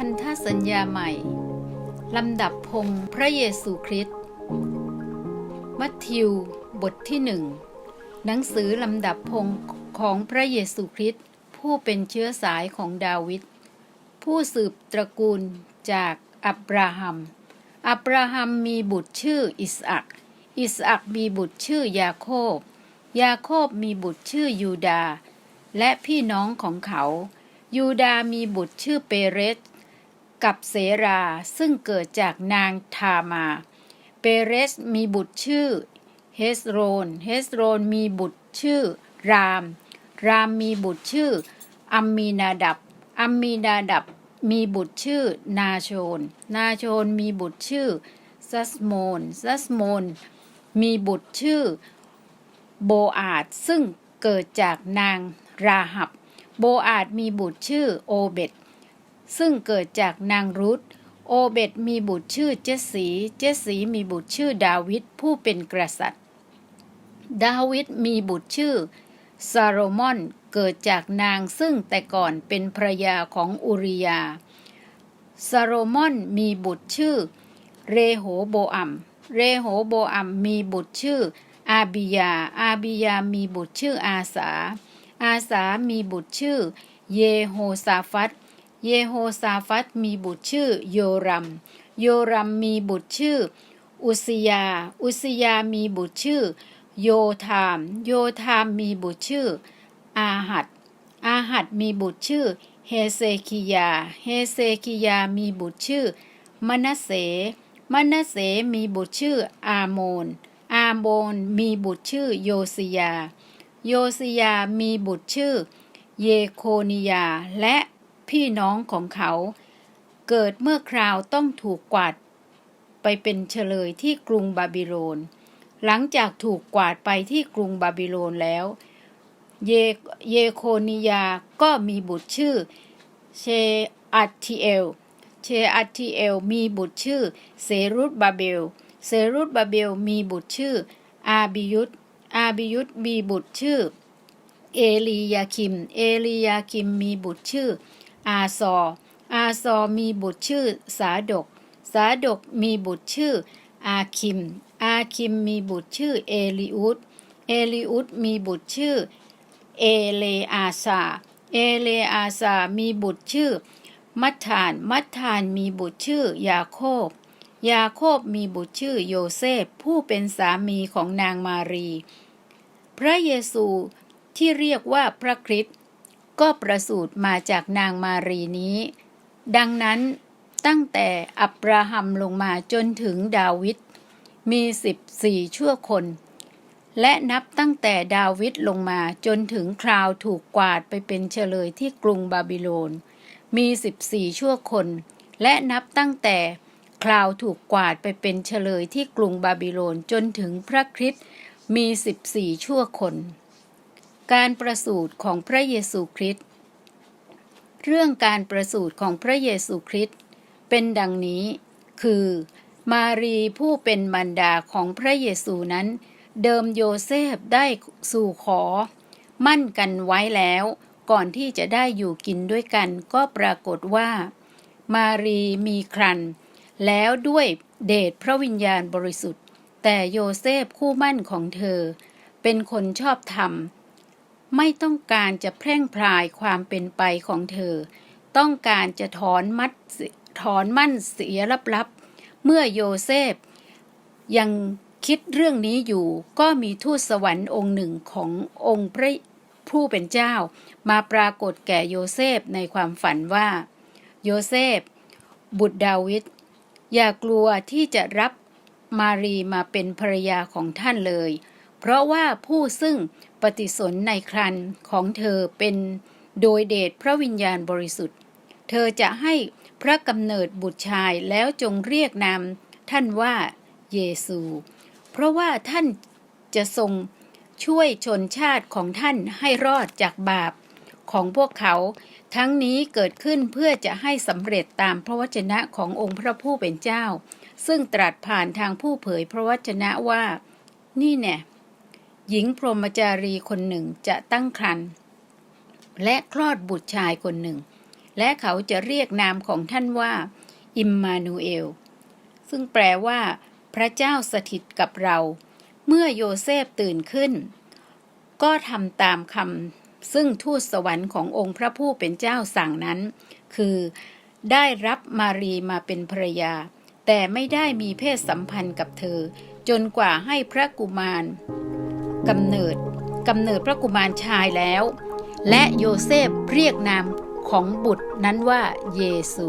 พันธสัญญาใหม่ ลำดับพงพระเยซูคริสต์ มัทธิว บทที่หนึ่ง หนังสือลำดับพงของพระเยซูคริสต์ผู้เป็นเชื้อสายของดาวิด ผู้สืบตระกูลจากอับราฮัม อับราฮัมมีบุตรชื่ออิสอัก อิสอักมีบุตรชื่อยาโคบ ยาโคบมีบุตรชื่อยูดา และพี่น้องของเขายูดามีบุตรชื่อเปเรส กับเสราซึ่งเกิดจากนางทามา เปเรสมีบุตรชื่อเฮสโรน เฮสโรนมีบุตรชื่อราม รามมีบุตรชื่ออัมมีนาดับ อัมมีนาดับมีบุตรชื่อนาโชน นาโชนมีบุตรชื่อซัสโมน ซัสโมนมีบุตรชื่อโบอาดซึ่งเกิดจากนางราหับ โบอาดมีบุตรชื่อโอเบต ซึ่งเกิดจากนางรุธโอเบตมีบุตรชื่อเจสสีเจสสีมีบุตรชื่อดาวิดผู้เป็นกษัตริย์ ดาวิดมีบุตรชื่อซาโรมอนเกิดจากนางซึ่งแต่ก่อนเป็นภรยาของอุริยาซาโรมอนมีบุตรชื่อ เรโหโบอัม เรโหโบอัมมีบุตรชื่อ อาบิยา อาบิยามีบุตรชื่ออาสา อาสามีบุตรชื่อ เยโฮซาฟัต เยโฮซาฟัตมีบุตรชื่อโยรัม โยรัมมีบุตรชื่อ อุสยา อุสยามีบุตรชื่อ โยธาม โยธามมีบุตรชื่อ อาหัดอาหัดมีบุตรชื่อ เฮเซคิยา เฮเซคิยามีบุตรชื่อ มนัสเส มนัสเสมีบุตรชื่อ อาโมน อาโมนมีบุตรชื่อ โยสิยา โยสิยามีบุตรชื่อ เยโคนิยาและ พี่น้องของเขา เกิดเมื่อคราวต้องถูกกวาด ไปเป็นเฉลยที่กรุงบาบิโลน หลังจากถูกกวาดไปที่กรุงบาบิโลนแล้ว เยเยโคนิยาก็มีบุตรชื่อเชอัตทิเอล เชอัตทิเอลมีบุตรชื่อเซรุตบาเบล เซรุตบาเบลมีบุตรชื่อ อาบิยุตอาบิยุตมีบุตรชื่อ เอลียาคิม เอลียาคิมมีบุตรชื่อ อาซอ อาซอมีบุตรชื่อสาดก สาดกมีบุตรชื่อ อาคิม อาคิมมีบุตรชื่อเอลิอุดเอลิอุดมีบุตรชื่อ เอเลอาซา เอเลอาซามีบุตรชื่อ มัทธาน มัทธานมีบุตรชื่อยาโคบ ยาโคบมีบุตรชื่อโยเซฟผู้เป็นสามีของนางมารี พระเยซูที่เรียกว่าพระคริสต์ ก็ประสูติมาจากนางมารีนี้ ดังนั้นตั้งแต่อับราฮัมลงมาจนถึงดาวิดมีสิบสี่ชั่วคน และนับตั้งแต่ดาวิดลงมาจนถึงคราวถูกกวาดไปเป็นเฉลยที่กรุงบาบิโลน มีสิบสี่ชั่วคน และนับตั้งแต่คราวถูกกวาดไปเป็นเฉลยที่กรุงบาบิโลนจนถึงพระคริสต์มีสิบสี่ชั่วคน การประสูติของพระเยซูคริสต์เรื่องการประสูติของพระเยซูคริสต์เป็นดังนี้ คือ มารีผู้เป็นมารดาของพระเยซูนั้น เดิมโยเซฟได้สู่ขอ มั่นกันไว้แล้ว ก่อนที่จะได้อยู่กินด้วยกันก็ปรากฏว่า มารีมีครัน แล้วด้วยเดชพระวิญญาณบริสุทธิ์ แต่โยเซฟคู่มั่นของเธอ เป็นคนชอบธรรม ไม่ต้องการจะแพร่งพรายความเป็นไปของเธอ ต้องการจะถอนมัดถอนมั่นเสียลับๆ เมื่อโยเซฟ ยังคิดเรื่องนี้อยู่ก็มีทูตสวรรค์องค์หนึ่งขององค์พระผู้เป็นเจ้า มาปรากฏแก่โยเซฟในความฝันว่า โยเซฟ บุตรดาวิดอย่ากลัวที่จะรับมารีมาเป็นภรรยาของท่านเลย เพราะว่าผู้ซึ่งปฏิสนในครันของเธอเป็นโดยเดชพระวิญญาณบริสุทธิ์ เธอจะให้พระกำเนิดบุตรชายแล้วจงเรียกนามท่านว่าเยซู เพราะว่าท่านจะทรงช่วยชนชาติของท่านให้รอดจากบาปของพวกเขา ทั้งนี้เกิดขึ้นเพื่อจะให้สำเร็จตามพระวจนะขององค์พระผู้เป็นเจ้า ซึ่งตรัสผ่านทางผู้เผยพระวจนะว่า นี่แน่ หญิงพรหมจารีคนหนึ่งจะตั้งครรภ์และคลอดบุตรชายคนหนึ่ง และเขาจะเรียกนามของท่านว่า อิมมานูเอล ซึ่งแปลว่า พระเจ้าสถิตกับเรา เมื่อโยเซฟตื่นขึ้น ก็ทำตามคำซึ่งทูตสวรรค์ขององค์พระผู้เป็นเจ้าสั่งนั้น คือได้รับมารีมาเป็นภรรยา แต่ไม่ได้มีเพศสัมพันธ์กับเธอ จนกว่าให้พระกุมาร กำเนิดกำเนิดพระกุมารชายแล้ว และโยเซฟเรียกนามของบุตรนั้นว่าเยซู